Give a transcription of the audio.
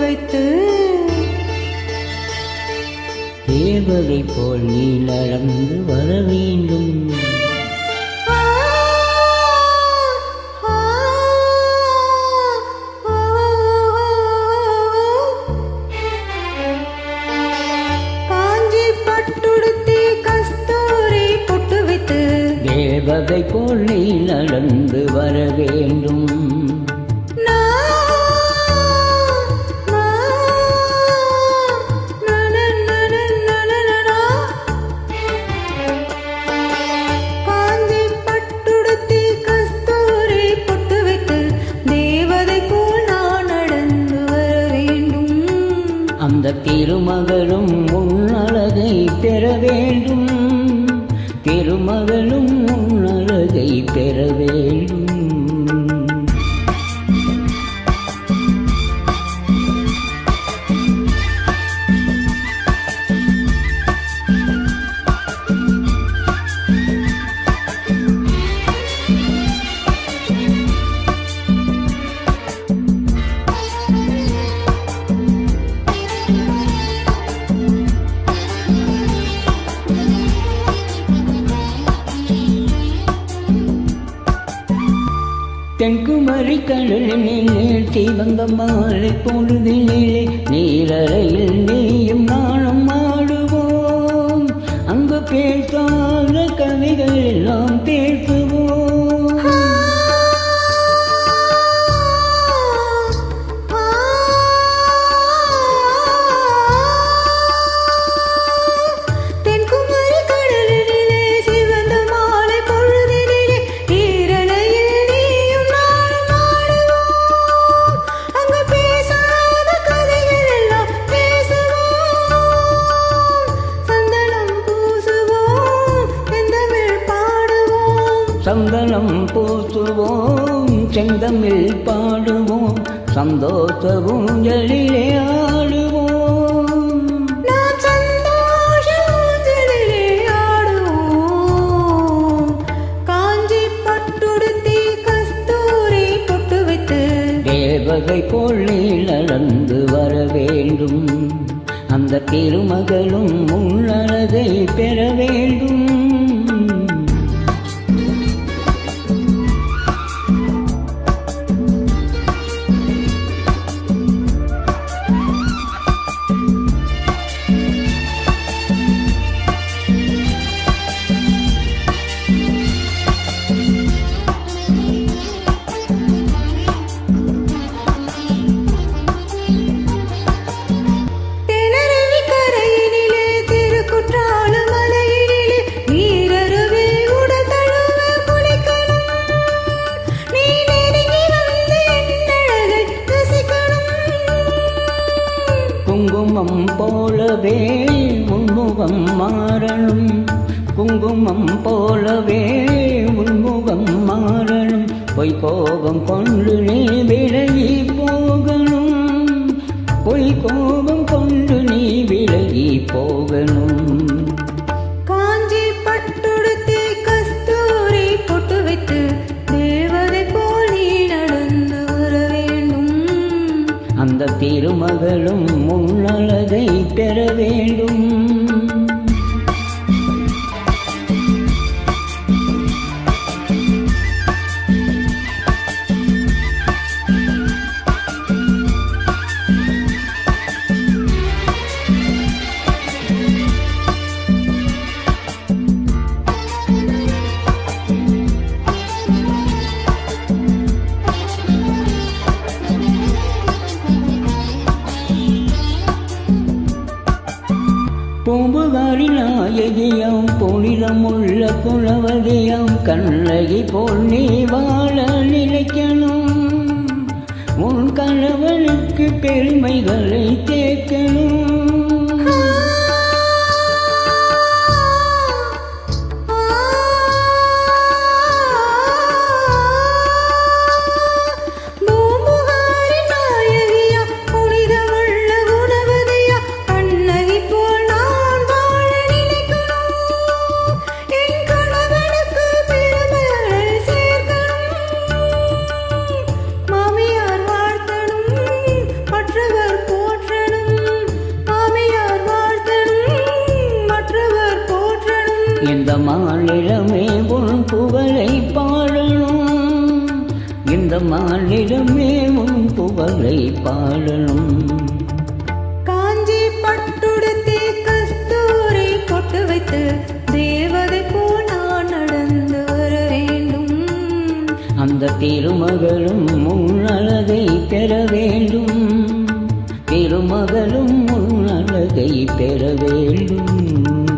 வைத்து தேவதை போல் நீ நடந்து வர வேண்டும். கஸ்தூரி பொட்டு தேவதை போல் நீ நடந்து வர வேண்டும். திருமகளும் உன்னழகை பெற வேண்டும். திருமகளும் உன்னழகை பெற வேண்டும். தென்குமரி கடலில் நீழ்த்தி வந்த மாலை பொழுதிலே நீரறையில் நீயும் நானும் ஆடுவோம். அங்கு பேசாத கவிதை சந்தனம் பூசுவோம் செந்தமிழ் பாடுவோம் சந்தோஷவும் எழிலே ஆடுவோம். தேவதை போல் நீ நடந்து வர வேண்டும். அந்த திருமகளும் உன்னழகை பெற வேண்டும். குங்குமம் போலவே உன்முகம் மாறணும். குங்குமம் போலவே உன்முகம் மாறணும். பொய் கோபம் கொண்டு நீ விலகி போகணும். பொய் கோபம் கொண்டு நீ விலகி போகணும். காஞ்சி பட்டுடுத்தி பெற வேண்டும். நாயகியாம் புனிதமுள்ள குலவதியாம் கண்ணகி போல் நீ வாழ நினைக்கணும். உன் கணவனுக்கு பெருமைகளை தேக்கணும் மாநிலமே உன் புகழை பாடணும் இந்த மாநிலமே உன் புகழை பாடணும் காஞ்சி பட்டுடுத்தி கஸ்தூரி பொட்டு வைத்து தேவதை போல் நான் நடந்து வர வேண்டும். அந்த திருமகளும் முன்னழகை பெற வேண்டும். திருமகளும் முன்னழகை பெற வேண்டும்.